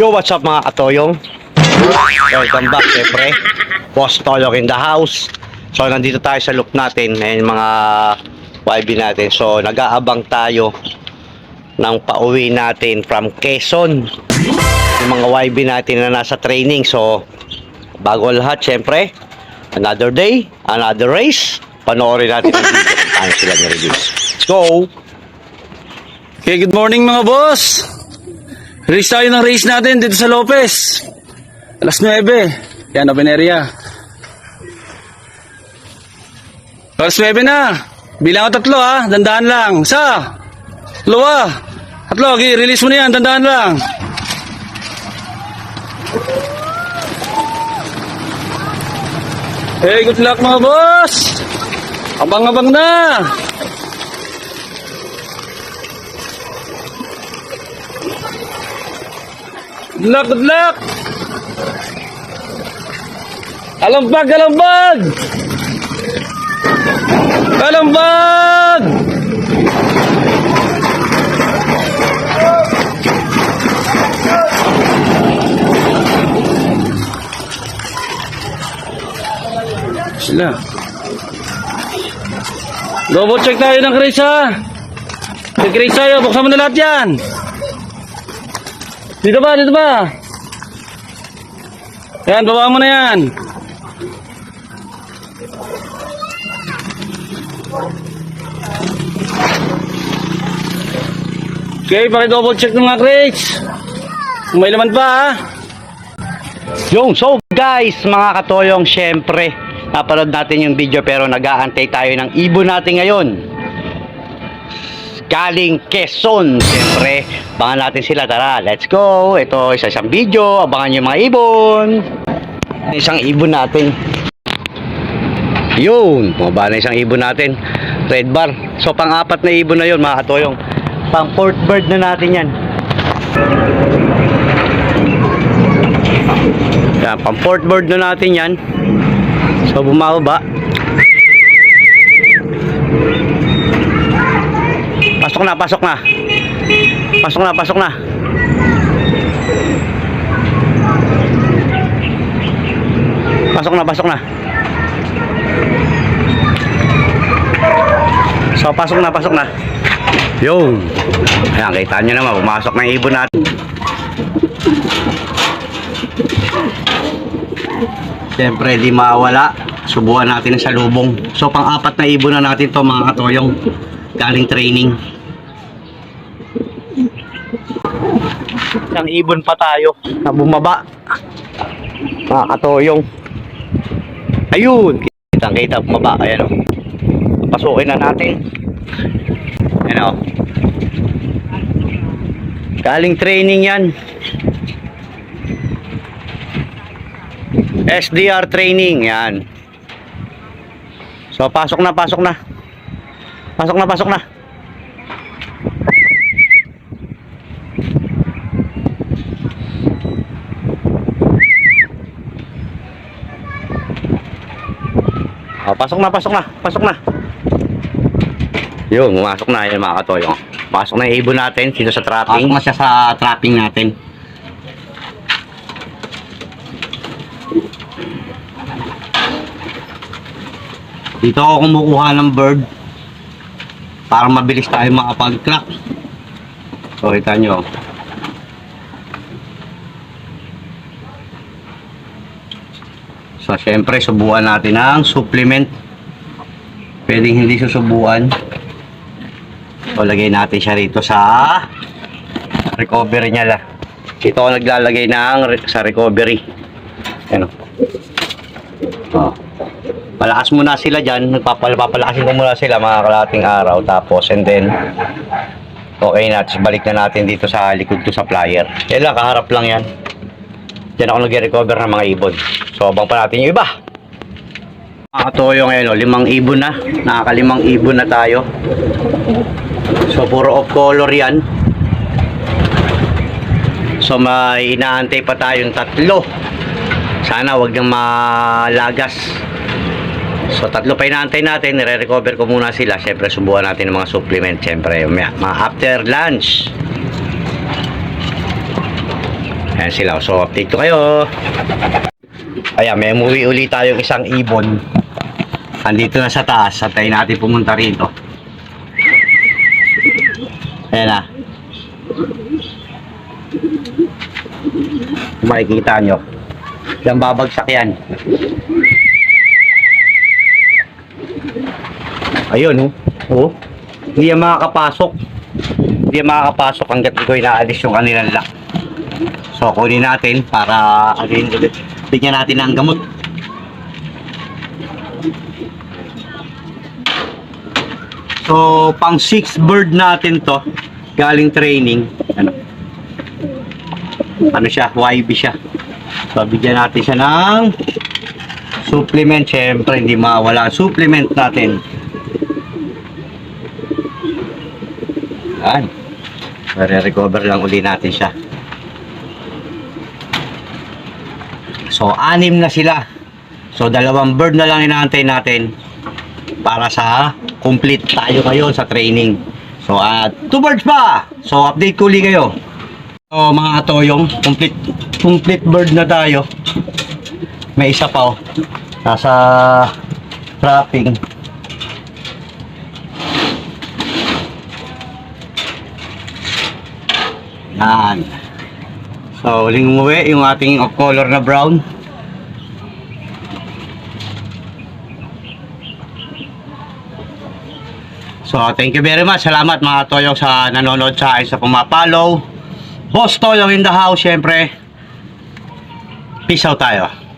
Yo, what's up mga katoyong? Welcome back, syempre. Boss Toyok in the house. So, nandito tayo sa loop natin. Yung mga YB natin. So, nag-aabang tayo ng pauwi natin from Quezon. Yung mga YB natin na nasa training. So, bago lahat, syempre, another day, another race. Panoorin natin ang video paano sila ni-release. Let's go! Okay, good morning mga boss. Race tayo ng race natin dito sa Lopez. Alas 9. Yan, open area. Alas 9 na. Bilang tatlo ha. Dandaan lang. Isa. Dalawa. Tatlo. Okay, release mo na yan. Dandaan lang. Hey, good luck mga boss. Abang-abang na. Good luck, good luck! Alambag, alambag! Alambag! Sila. Double check tayo ng Chris ha. May Chris tayo, buksan mo na lahat yan. Dito ba? Dito ba? Yan, baba mo na yan. Okay, paki-double check ng mga crates. May laman pa ha. Yung, so guys, mga katoyong, syempre, napanood natin yung video pero nag-aantay tayo ng ibon natin ngayon. Galing Quezon, syempre, abangan natin sila, tara, let's go. Ito, isa isang video, abangan yung mga ibon. Isang ibon natin. Yun, bumaba na isang ibon natin. Red bar. So, pang-apat na ibon na yun, mga katoyong. Pang fourth bird na natin yan. Yan, pang fourth board na natin yan. So, bumababa. Pasok na, pasok na. Pasok na, pasok na. Pasok na, pasok na. So, pasok na, pasok na. Yun. Ayan, kita nyo naman, pumasok yung ibon natin. Siyempre, di mawala. Subukan natin sa lubong. So, pang-apat na ibon na natin to mga katoyong galing training. Isang ibon pa tayo na bumaba. Mga katoyong. Ayun! Kitang kita bumaba. Ayan o. Pasukin na natin. Ayan o. Galing training yan. SDR training, yan. So, pasok na, pasok na. Pasok na, pasok na. Oh, pasok na, pasok na, pasok na. Yun, pumasok na yun mga katoyong. Pasok na yung ibon natin dito sa trapping. Pasok na siya sa trapping natin. Dito ako kumukuha ng bird para mabilis tayo makapag-crack. So, kita nyo. So, syempre, subukan natin ang supplement. Pwedeng hindi susubuan. So, lagay natin siya rito sa recovery niya la. Dito ako naglalagay ng sa recovery. Ano? Oh. Palakas muna sila dyan. Nagpapalakasin ko muna sila mga kalating araw. Tapos, and then, okay na. Tapos balik na natin dito sa likod ko sa flyer. Yan lang, kaharap lang yan. Diyan ako nag-recover ng mga ibon. So, abang pa natin yung iba. Mga katoyo ngayon, oh, limang ibon na. Nakakalimang ibon na tayo. So, puro off color yan. So, may inaantay pa tayong tatlo. Sana wag nang malagas. So tatlo pa inaantay natin, nire-recover ko muna sila. Siyempre subukan natin ng mga supplement. Siyempre, mga after lunch. Ayan sila. So, update ko kayo. Ayan, may umuwi uli tayong isang ibon. Andito na sa taas. Antayin natin pumunta rito. Ayan na. Kung makikita nyo. Yan babagsak yan. Ayun, oh. Oh. Hindi yan makakapasok. Hindi yan makakapasok hanggat ko inaalis yung kanilang lock. So, kunin natin para alin ulit. Natin ng gamot. So, pang 6 bird natin to. Galing training. Ano? Ano siya? YB siya. So, bigyan natin siya ng supplement. Siyempre, hindi mawala ang supplement natin. Yan. Re-recover lang uli natin siya. So, anim na sila. So, dalawang bird na lang inaantay natin para sa complete tayo ngayon sa training. So, at two birds pa! So, update ko ulit kayo. So, mga atoyong, complete, complete bird na tayo. May isa pa oh. Nasa wrapping. Yan. So, uling umuwi yung ating color na brown. So, thank you very much. Salamat mga toyong sa nanonood sa akin, sa pumapollow. Boss Toyong in the house, syempre. Peace out tayo.